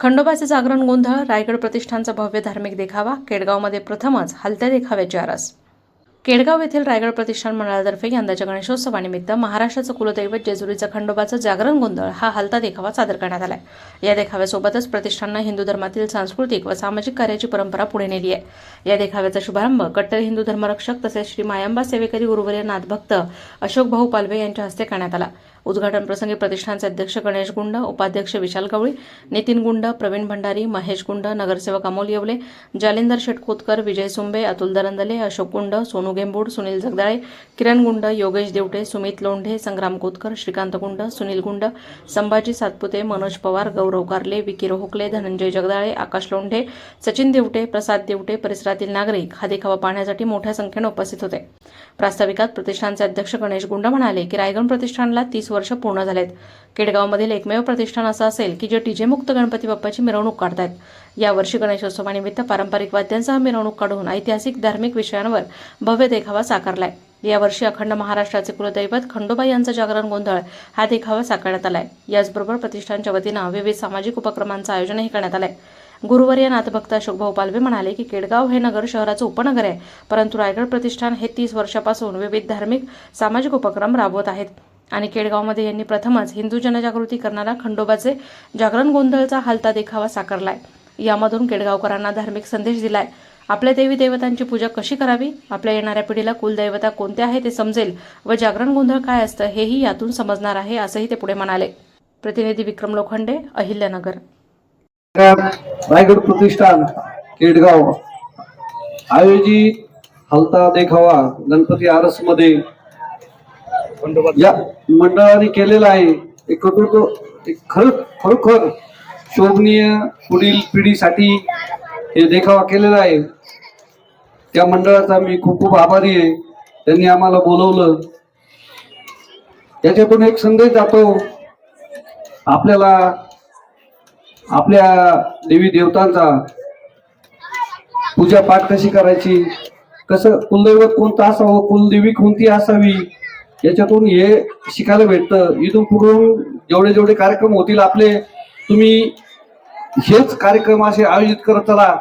खंडोबाचे जागरण गोंधळ रायगड प्रतिष्ठानचा भव्य धार्मिक देखावा केडगावमध्ये प्रथमच हलत्या देखाव्याची आरस. केडगाव येथील रायगड प्रतिष्ठान मंडळातर्फे यंदाच्या गणेशोत्सवानिमित्त महाराष्ट्राचं कुलदैवत जेजुरीचं खंडोबाचं जागरण गोंधळ हा हलता देखावा सादर करण्यात आलाय. या देखाव्यासोबतच प्रतिष्ठाननं हिंदू धर्मातील सांस्कृतिक व सामाजिक कार्याची परंपरा पुढे नेली आहे. या देखाव्याचा शुभारंभ कट्टर हिंदू धर्मरक्षक तसेच श्री मायांबा सेवेकरी उर्वरीय नाथभक्त अशोक भाऊ पालवे यांच्या हस्ते करण्यात आला. उद्घाटन प्रसंगी प्रतिष्ठानचे अध्यक्ष गणेश गुंड उपाध्यक्ष विशाल गवळी नितीन गुंड प्रवीण भंडारी महेश गुंड नगरसेवक अमोल येवले जालिंदर शेटकोतकर विजय सुंबे अतुल दरंदले अशोक गुंड सोनू गेंबूड सुनील जगदाळे किरण गुंड योगेश देवटे सुमित लोंढे संग्राम कोतकर श्रीकांत गुंड सुनील गुंड संभाजी सातपुते मनोज पवार गौरव कारले विकी रोहकले धनंजय जगदाळे आकाश लोंढे सचिन देवटे प्रसाद देवटे परिसरातील नागरिक हा देखावा पाहण्यासाठी मोठ्या संख्येने उपस्थित होते. प्रास्ताविकात प्रतिष्ठानचे अध्यक्ष गणेश गुंड म्हणाले की रायगड प्रतिष्ठानला तीस वर्ष पूर्ण झालेत. केडगावमधील एकमेव प्रतिष्ठान असं असेल की जे टीजेमुक्त गणपती बाप्पाची मिरवणूक काढतात यावर्षी गणेशोत्सवानिमित्त पारंपरिक वाद्यांसह मिरवणूक काढून ऐतिहासिक धार्मिक विषयांवर भव्य देखावा साकारलाय. यावर्षी अखंड महाराष्ट्राचे कुलदैवत खंडोबा यांचा जागरण गोंधळ हा देखावा साकारण्यात आलाय. याचबरोबर प्रतिष्ठानच्या वतीनं विविध सामाजिक उपक्रमांचं आयोजनही करण्यात आलंय. या नाथभक्त अशोकभाऊ पालवे म्हणाले की केडगाव हे नगर शहराचं उपनगर आहे परंतु रायगड प्रतिष्ठान हे तीस वर्षापासून विविध धार्मिक सामाजिक उपक्रम राबवत आहेत. आणि केडगावमध्ये यांनी प्रथमच हिंदू जनजागृती करणारा खंडोबाचे जागरण गोंधळचा हलता देखावा साकारलाय. यामधून केडगावकरांना धार्मिक संदेश दिलाय. आपल्या देवी देवतांची पूजा कशी करावी? आपल्या येणाऱ्या पिढीला कुलदैवता कोणत्या आहे ते समजेल व जागरण गोंधळ काय असतं हेही यातून समजणार आहे असंही ते पुढे म्हणाले. प्रतिनिधी विक्रम लोखंडे अहिल्यानगर. रायगड प्रतिष्ठान केडगाव. आयोजित हलता देखावा गणपती आरसमध्ये या मंडळाने केलेला आहे. एक तो खर खरोखर शोभनीय पुढील पिढीसाठी हे देखावा केलेला आहे. त्या मंडळाचा मी खूप खूप आभारी आहे. त्यांनी आम्हाला बोलवलं. त्याच्यातून एक संदेश जातो. आपल्याला आपल्या देवी देवतांचा पूजा पाठ कशी करायची? कसं कुलदैवत कोणतं असावं? कुलदेवी कोणती असावी? याच्यातून हे शिकायला भेटतं. इथून पुढून जेवढे जेवढे कार्यक्रम होतील आपले तुम्ही हेच कार्यक्रम असे आयोजित करत चला.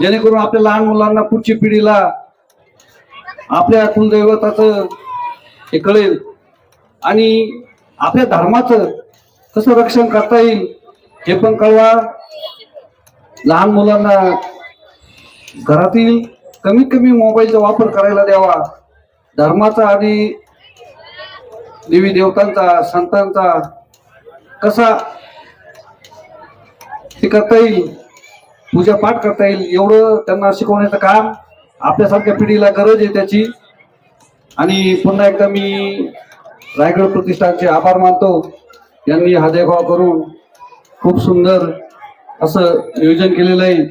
जेणेकरून आपल्या लहान मुलांना पुढची पिढीला आपल्या कुलदैवताचं हे कळेल. आणि आपल्या धर्माचं कसं रक्षण करता येईल हे पण कळवा. लहान मुलांना घरातील कमीत कमी मोबाईलचा वापर करायला द्यावा. धर्माचा आणि देवी देवतांचा संतांचा कसा ते करता येईल पूजा पाठ करता येईल एवढं त्यांना शिकवण्याचं काम आपल्यासारख्या पिढीला गरज आहे त्याची. आणि पुन्हा एकदा मी रायगड प्रतिष्ठानचे आभार मानतो. यांनी हा देखावा करून खूप सुंदर असं नियोजन केलेलं आहे.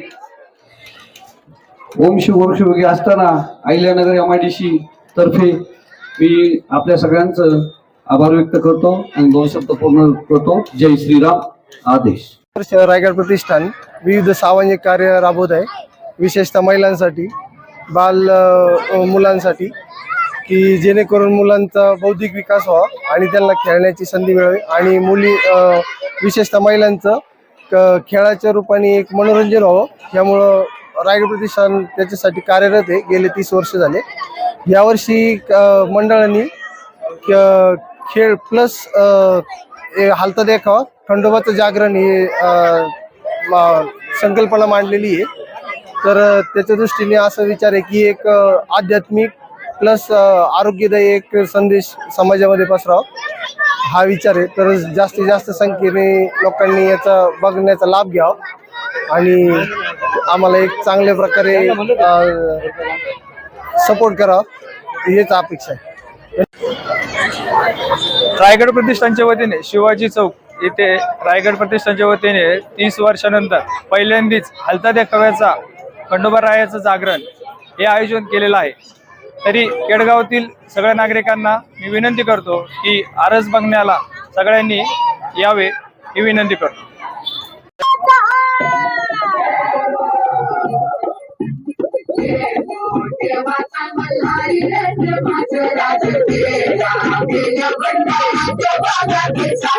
ओम शिव ओम असताना Ahilyanagar M I D C तर्फे मी आपल्या सगळ्यांचं आभार व्यक्त करतो आणि दोन शब्द पूर्ण करतो. जय श्रीराम. आदेश. वर्ष रायगड प्रतिष्ठान विविध सामाजिक कार्य राबवत आहे. विशेषतः महिलांसाठी बाल मुलांसाठी की जेणेकरून मुलांचा बौद्धिक विकास व्हावा आणि त्यांना खेळण्याची संधी मिळावी. आणि मुली विशेषतः महिलांचं क- खेळाच्या रूपाने एक मनोरंजन व्हावं. यामुळं रायगड प्रतिष्ठान त्याच्यासाठी कार्यरत आहे. गेले तीस वर्ष झाले. यावर्षी मंडळांनी क- खेळ प्लस हालता देखावा. खंडोबाचं जागरण ही संकल्पना मांडलेली आहे. तर त्याच्या दृष्टीने असा विचार आहे की एक आध्यात्मिक प्लस आरोग्यदायी एक संदेश समाजामध्ये पसरावा. हा विचार आहे. तर जास्तीत जास्त संख्येने लोकांनी याचा बघण्याचा लाभ घ्यावा. आणि आम्हाला एक चांगल्या प्रकारे सपोर्ट करावा. हेच अपेक्षा आहे. रायगड प्रतिष्ठानच्या वतीने शिवाजी चौक येथे रायगड प्रतिष्ठानच्या वतीने तीस वर्षानंतर पहिल्यांदाच हलता देखाव्याचा खंडोबा रायाचं जागरण हे आयोजन केलेलं आहे. तरी केडगावातील सगळ्या नागरिकांना मी विनंती करतो की आरस बघण्याला सगळ्यांनी यावे ही विनंती करतो. Thank you.